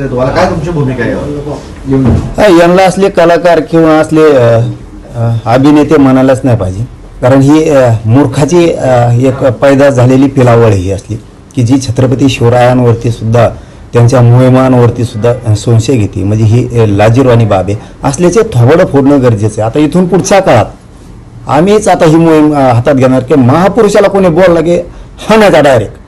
तुम्हाला काय तुमची भूमिका आहे? हा, यांना असले कलाकार किंवा असले अभिनेते म्हणायलाच नाही पाहिजे. कारण ही मूर्खाची एक पैदा झालेली पिलावळ ही असली की जी छत्रपती शिवरायांवरती सुद्धा त्यांच्या मोहिमांवरती सुद्धा संशय घेते. म्हणजे ही लाजीरवाणी बाब आहे. असल्याचे थोबडं फोडणं गरजेचं आहे. आता इथून पुढच्या काळात आम्हीच आता ही मोहीम हातात घेणार की महापुरुषाला कोणी बोलला की हाण्याचा डायरेक्ट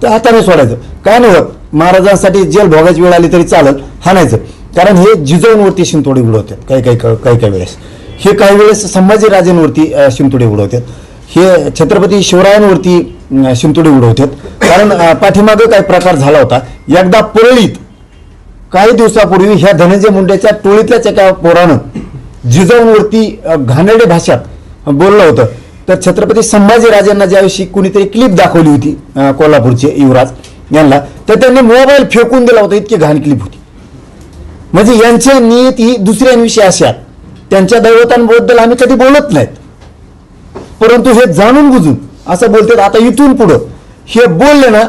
त्या हाताने सोडायचं. काय नाही होत? महाराजांसाठी जेल भोगायची वेळ आली तरी चालत हाणायचं कारण हे जिजाऊंवरती शिंतोडे उडवतात काही काही काही काही वेळेस. हे काही वेळेस संभाजीराजेंवरती अ, शिंतोडे उडवतात हे छत्रपती शिवरायांवरती अ, शिंतोडे उडवतात कारण पाठीमागे काही प्रकार झाला होता. एकदा परळीत काही दिवसापूर्वी ह्या धनंजय मुंडेच्या टोळीतल्याच एका पोरानं जिजाऊंवरती अ, घाणेरडे भाषात बोललं होतं. तर छत्रपती संभाजीराजांना ज्याविषयी कुणीतरी क्लिप दाखवली होती कोल्हापूरचे युवराज यांना तर त्यांनी मोबाईल फेकून दिला होता इतकी घाण क्लिप होती म्हणजे यांच्या नीत ही दुसऱ्यांविषयी अशा त्यांच्या दैवतांबद्दल आम्ही कधी बोलत नाहीत. परंतु हे जाणून बुजून असं बोलतात आता इथून पुढं. हे बोलले ना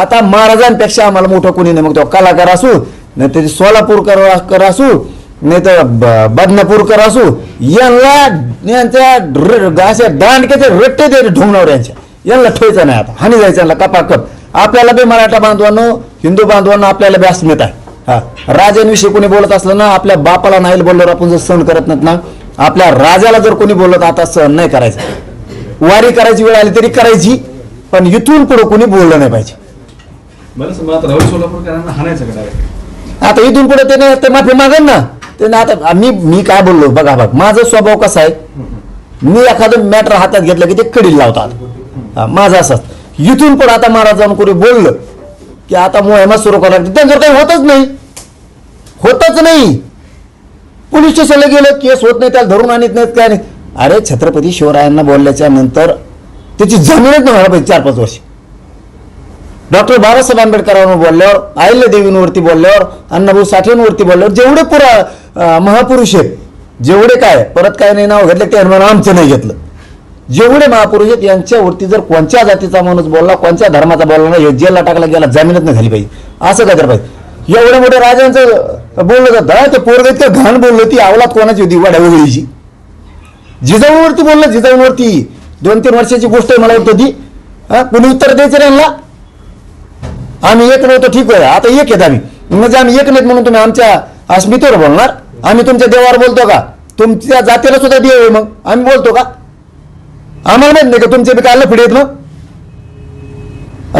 आता महाराजांपेक्षा आम्हाला मोठं कोणी नाही. मग तो कलाकार असू नाही तरी सोलापूरकर असू नाही तर ब- बदनापूरकर असू यांना यांच्या र- अशा दांडके ते रट्टे ते ढोंगणावर यांच्या. यांना ठेवायचं नाही आता. हानी जायचं यांना कपाकप आपल्याला बी मराठा बांधवांनो हिंदू बांधवांनो आपल्याला बी अस्मित आहे हा. राजांविषयी कोणी बोलत असलं ना आपल्या बापाला नाही बोलल्यावर आपण जर सहन करत नाहीत ना आपल्या राजाला जर कोणी बोलत आता सहन नाही करायचं. वारी करायची वेळ आली तरी करायची पण इथून पुढे कोणी बोललं नाही पाहिजे. आता इथून पुढे त्याने ते माफी मागन ना. त्याने आता मी मी काय बोललो बघा बघ माझा स्वभाव कसा आहे? मी एखादं मॅटर हातात घेतलं की ते कडील लावतात. माझं असाच इथून पण आता महाराजांना कोणी बोललं की आता मोहिमा सुरू करायला लागते. त्यांच्यावर काही होतच नाही. होतच नाही. पोलीस स्टेशनला गेलं केस होत नाही त्याला धरून आणत नाहीत काय नाही. अरे छत्रपती शिवरायांना बोलल्याच्या नंतर त्याची जमीनच नाही व्हायला पाहिजे चार पाच वर्ष. डॉक्टर बाबासाहेब आंबेडकरांवर बोलल्यावर अहिल्या देवींवरती बोलल्यावर अण्णाभाऊ साठेंवरती बोलल्यावर जेवढे पुरा महापुरुष आहेत जेवढे काय परत काय नाही नाव घेतलं ते हनुमान आमचं नाही घेतलं. जेवढे महापुरुष आहेत यांच्यावरती जर कोणत्या जातीचा माणूस बोलला कोणत्या धर्माचा बोलला नाही हे जेलला टाकला गेला जमीनच नाही झाली पाहिजे असं काय तर पाहिजे? एवढ्या मोठ्या राजांचं बोललं जातं. ते पोरग इतकं घाण बोललं ती आवलात कोणाची होती? वाड्या वेगळीची. जिजाऊंवरती बोललं जिजाऊंवरती. दोन तीन वर्षाची गोष्ट आहे मला वाटतं ती. हा कोणी उत्तर द्यायचं त्यांना आम्ही एक नव्हतो ठीक आहे. आता एक आहेत आम्ही. म्हणजे आम्ही एक नाहीत म्हणून तुम्ही आमच्या अस्मितेवर बोलणार? आम्ही तुमच्या देवावर बोलतो का? तुमच्या जातीला सुद्धा देव आहे मग. आम्ही बोलतो का? आम्हाला माहीत नाही का तुमचे बी काढलं पिढी आहेत मग?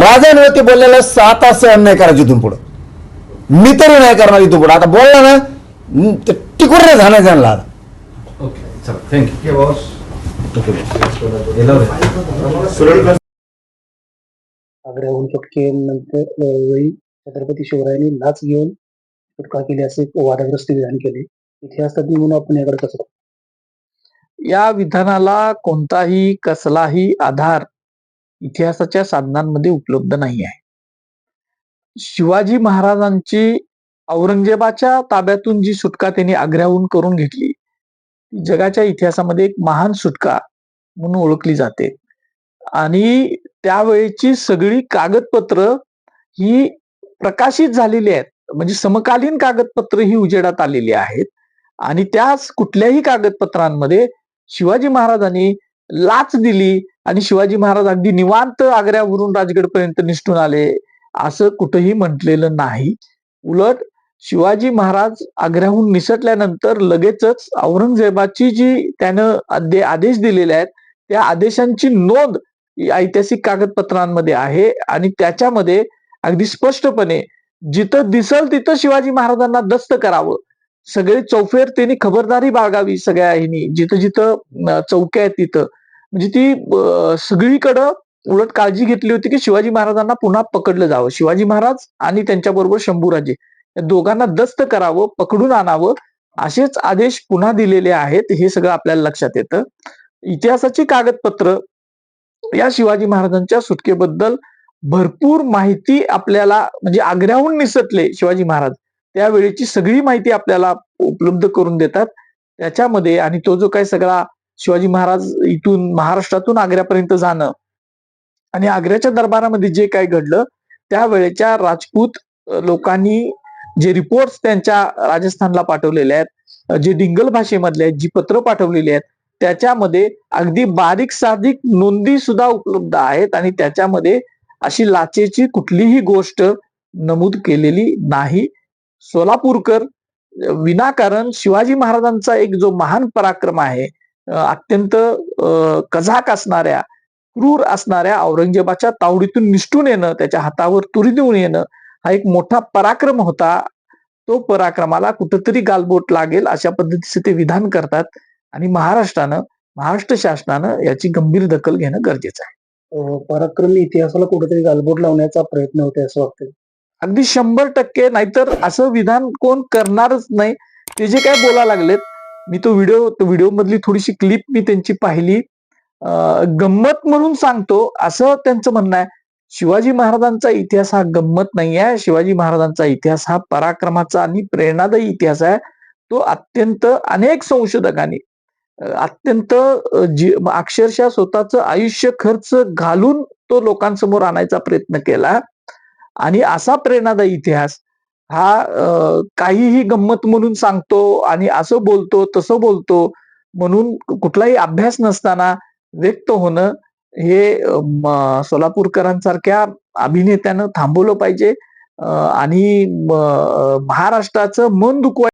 राजांवरती बोललेलं सात सहन नाही करायचं इथून पुढं. मी तरी नाही करणार इथून पुढं. आता बोलला ना हं, ते टिकून नाही झालं त्यांना. आता ओके चला थँक्यू आग्र्याहून सुटकेनंतर वेळी छत्रपती शिवरायांनी लाच घेऊन सुटका केली असे वादग्रस्त विधान केले. इतिहास तज्ञ म्हणून आपण याकडे कसं या विधानाला कोणताही कसलाही आधार इतिहासाच्या साधनांमध्ये उपलब्ध नाही आहे. शिवाजी महाराजांची औरंगजेबाच्या ताब्यातून जी सुटका त्यांनी आग्र्याहून करून घेतली जगाच्या इतिहासामध्ये एक महान सुटका म्हणून ओळखली जाते. आणि त्यावेळेची सगळी कागदपत्र ही प्रकाशित झालेली आहेत. म्हणजे समकालीन कागदपत्र ही उजेडात आलेली आहेत. आणि त्याच कुठल्याही कागदपत्रांमध्ये शिवाजी महाराजांनी लाच दिली आणि शिवाजी महाराज अगदी निवांत आग्र्यावरून राजगडपर्यंत निष्ठून आले. असं कुठंही म्हटलेलं नाही. उलट शिवाजी महाराज आग्र्याहून निसटल्यानंतर लगेचच औरंगजेबाची जी त्यानं आदेश दिलेले आहेत त्या आदेशांची नोंद ऐतिहासिक कागदपत्रांमध्ये आहे आणि त्याच्यामध्ये अगदी स्पष्टपणे जिथं दिसल तिथं शिवाजी महाराजांना दस्त करावं. सगळे चौफेर त्यांनी खबरदारी बाळगावी सगळ्या ह्यांनी. जिथं जिथं चौक्या आहेत तिथं. म्हणजे ती सगळीकडं उलट काळजी घेतली होती की शिवाजी महाराजांना पुन्हा पकडलं जावं. शिवाजी महाराज आणि त्यांच्याबरोबर शंभूराजे. या दोघांना दस्त करावं पकडून आणावं असेच आदेश पुन्हा दिलेले आहेत. हे सगळं आपल्याला लक्षात येतं. इतिहासाची कागदपत्र या शिवाजी महाराजांच्या सुटकेबद्दल भरपूर माहिती आपल्याला म्हणजे आग्र्याहून निसटले शिवाजी महाराज. त्यावेळेची सगळी माहिती आपल्याला उपलब्ध करून देतात. त्याच्यामध्ये आणि तो जो काही सगळा शिवाजी महाराज इथून महाराष्ट्रातून आग्र्यापर्यंत जाणं आणि आग्र्याच्या दरबारामध्ये जे काही घडलं त्यावेळेच्या राजपूत लोकांनी जे रिपोर्ट्स त्यांच्या राजस्थानला पाठवलेले आहेत जे डिंगल भाषेमधले आहेत जी पत्र पाठवलेली आहेत त्याच्यामध्ये अगदी बारीक साधिक नोंदी सुद्धा उपलब्ध आहेत आणि त्याच्यामध्ये अशी लाचेची कुठलीही गोष्ट नमूद केलेली नाही. सोलापूरकर विनाकारण शिवाजी महाराजांचा एक जो महान पराक्रम आहे अत्यंत कझाक असणाऱ्या क्रूर असणाऱ्या औरंगजेबाच्या तावडीतून निष्ठून येणं त्याच्या हातावर तुरी देऊन येणं हा एक मोठा पराक्रम होता. तो पराक्रमाला कुठंतरी गालबोट लागेल अशा पद्धतीचे ते विधान करतात आणि महाराष्ट्रानं महाराष्ट्र शासनानं याची गंभीर दखल घेणं गरजेचं आहे. पराक्रमी इतिहासाला कुठेतरी गालबोट लावण्याचा प्रयत्न होते असं वाटतं अगदी शंभर टक्के नाहीतर असं विधान कोण करणारच नाही. ते जे काय बोला लागलेत मी तो व्हिडिओ व्हिडिओ मधली थोडीशी क्लिप मी त्यांची पाहिली. गंमत म्हणून सांगतो असं त्यांचं म्हणणं आहे. शिवाजी महाराजांचा इतिहास हा गंमत नाही आहे. शिवाजी महाराजांचा इतिहास हा पराक्रमाचा आणि प्रेरणादायी इतिहास आहे. तो अत्यंत अनेक संशोधकांनी अत्यंत जी अक्षरशः स्वतःच आयुष्य खर्च घालून तो लोकांसमोर आणायचा प्रयत्न केला. आणि असा प्रेरणादायी इतिहास हा काहीही गंमत म्हणून सांगतो आणि असं बोलतो तसं बोलतो म्हणून कुठलाही अभ्यास नसताना व्यक्त होणं हे सोलापूरकरांसारख्या अभिनेत्यानं थांबवलं पाहिजे. आणि महाराष्ट्राचं मन दुखवाय